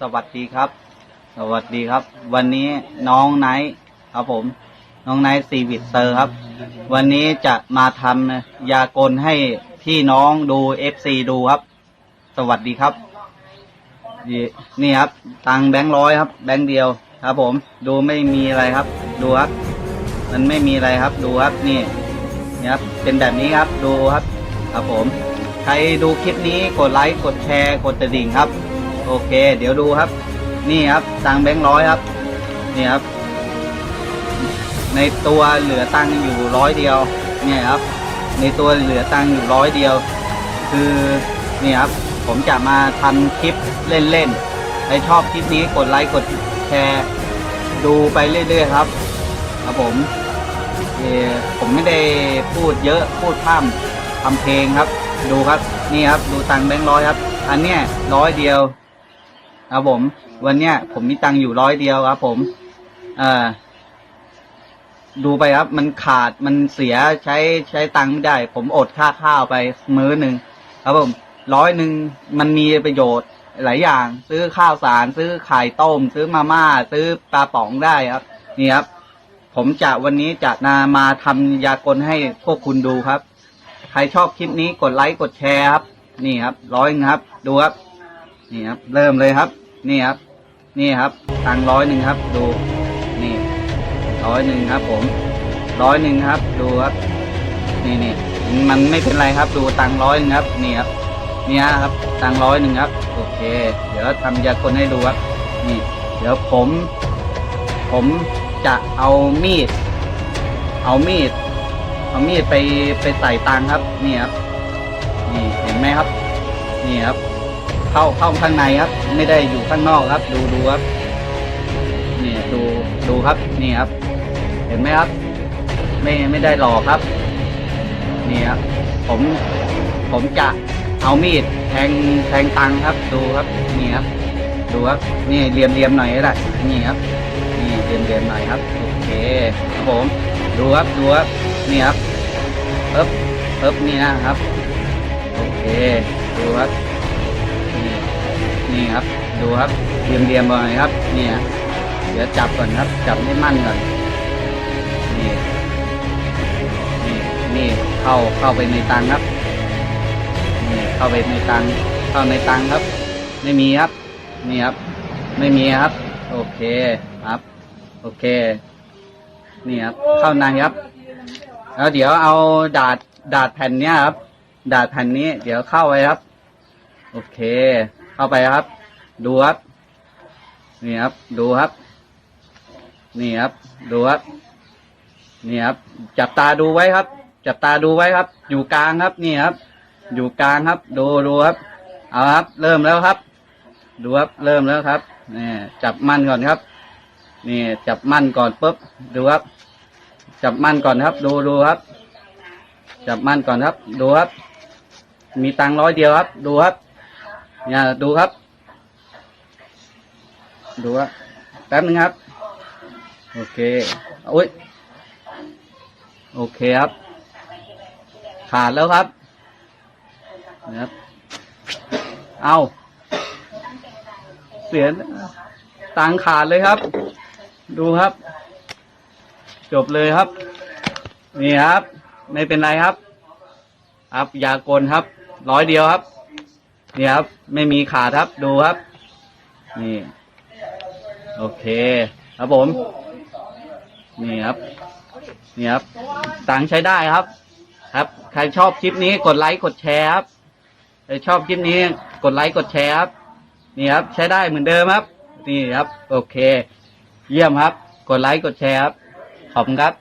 สวัสดีครับ สวัสดีครับ วันนี้น้องไนท์ครับผม น้องไนท์ซีวิตเซอร์ครับ วันนี้จะมาทำยากลให้พี่น้องดูเอฟซีดูครับ สวัสดีครับ นี่ครับ ตังแบงค์ร้อยครับ แบงค์เดียวครับ ผม ดูไม่มีอะไรครับ ดูครับ มันไม่มีอะไรครับ ดูครับ นี่นี่ครับ เป็นแบบนี้ครับ ดูครับ ครับผม ใครดูคลิปนี้กดไลค์ กดแชร์ กดกระดิ่งครับ โอเค เดี๋ยวดูครับ นี่ครับตังแบงค์ร้อยครับ นี่ครับ ในตัวเหลือตังอยู่ร้อยเดียว เนี่ยครับ ในตัวเหลือตังอยู่ร้อยเดียว คือนี่ครับ ผมจะมาทำคลิปเล่นๆใครชอบคลิปนี้กดไลค์กดแชร์ดูไปเรื่อยๆครับ ครับผมเอ่อผมไม่ได้พูดเยอะพูดพร่ำทำเพลงครับ ดูครับนี่ครับ ดูตังแบงค์ร้อยครับ อันเนี้ยร้อยเดียว ครับผม วันเนี้ยผมมีตังค์อยู่ร้อยเดียวครับ ผม เอ่อ ดูไปครับ มันขาดมันเสียใช้ใช้ตังค์ไม่ได้ ผมอดค่าข้าวไปมื้อหนึ่งครับผมร้อยหนึ่งมันมีประโยชน์หลายอย่าง ซื้อข้าวสาร ซื้อไข่ต้ม ซื้อมาม่า ซื้อปลาป๋องได้ครับ นี่ครับ ผมจะวันนี้จะนามาทำยากลให้พวกคุณดูครับ ใครชอบคลิปนี้กดไลค์กดแชร์ครับ นี่ครับ ร้อยครับ ดูครับ นี่ครับ เริ่มเลยครับ นี่ครับ นี่ครับ ตังร้อยหนึ่งครับ ดู นี่ร้อยหนึ่งครับ ผมร้อยหนึ่งครับ ดูครับ นี่นี่มันไม่เป็นไรครับ ดูตังร้อยหนึ่งครับ นี่ครับนี่ครับ ตังร้อยหนึ่งครับ โอเค เดี๋ยวทำยากลให้ดูครับ นี่ เดี๋ยวผม ผมจะเอามีด เอามีด เอามีดไปไปใส่ตังครับ นี่ครับ นี่เห็นไหมครับ นี่ครับ เข้าเข้าข้างในครับ ไม่ได้อยู่ข้างนอกครับ ดูดูครับนี่ดูดูครับนี่ครับ เห็นไหมครับ ไม่ไม่ได้หลอกครับนี่ครับผมผมจะเอามีดแทงแทงตังครับดูครับนี่ครับดูครับนี่เรียมเรียมหน่อยก็ได้นี่ครับนี่เรียมเรียมหน่อยครับโอเคครับผมดูครับดูครับนี่ครับเอ๊บเอ๊บนี่นะครับโอเคดูครับ ครับ ดูครับเรียมเรียมๆหน่อยครับนี่ฮะเดี๋ยวจับก่อนครับ จับให้มั่นก่อนนี่นี่นี่เข้าเข้าไปในตังครับนี่เข้าไปในตังเข้าในตังครับ ไม่มีครับ นี่ครับ ไม่มีครับ โอเคครับ โอเค นี่ครับ เข้าในครับ แล้วเดี๋ยวเอาดาดดาดแผ่นเนี้ยครับ ดาดแผ่นนี้ เดี๋ยวเข้าไปครับ โอเค เข้าไปครับ ดูครับนี่ครับ ดูครับ นี่ครับ ดูครับ นี่ครับ จับตาดูไว้ครับ จับตาดูไว้ครับ อยู่กลางครับ นี่ครับ อยู่กลางครับ ดูดูครับ เอาครับ เริ่มแล้วครับ ดูครับ เริ่มแล้วครับ นี่จับมั่นก่อนครับ นี่จับมั่นก่อนปุ๊บ ดูครับ จับมั่นก่อนครับ ดูดูครับ จับมั่นก่อนครับ ดูครับ มีตังร้อยเดียวครับ ดูครับ เนี่ยดูครับ ดูครับแป๊บนึงครับ โอเคอุ้ยโอเคครับ ขาดแล้วครับนะครับ เอาเสียตังขาดเลยครับ ดูครับ จบเลยครับ นี่ครับ ไม่เป็นไรครับ ครับยากลครับ ร้อยเดียวครับ นี่ครับ ไม่มีขาดครับ ดูครับ นี่ โอเค ครับผม นี่ครับ นี่ครับ ตังใช้ได้ครับ ครับ ใครชอบคลิปนี้กดไลค์กดแชร์ครับใครชอบคลิปนี้กดไลค์กดแชร์ครับ นี่ครับ ใช้ได้เหมือนเดิมครับ นี่ครับ โอเค เยี่ยมครับ กดไลค์กดแชร์ครับ ขอบคุณครับ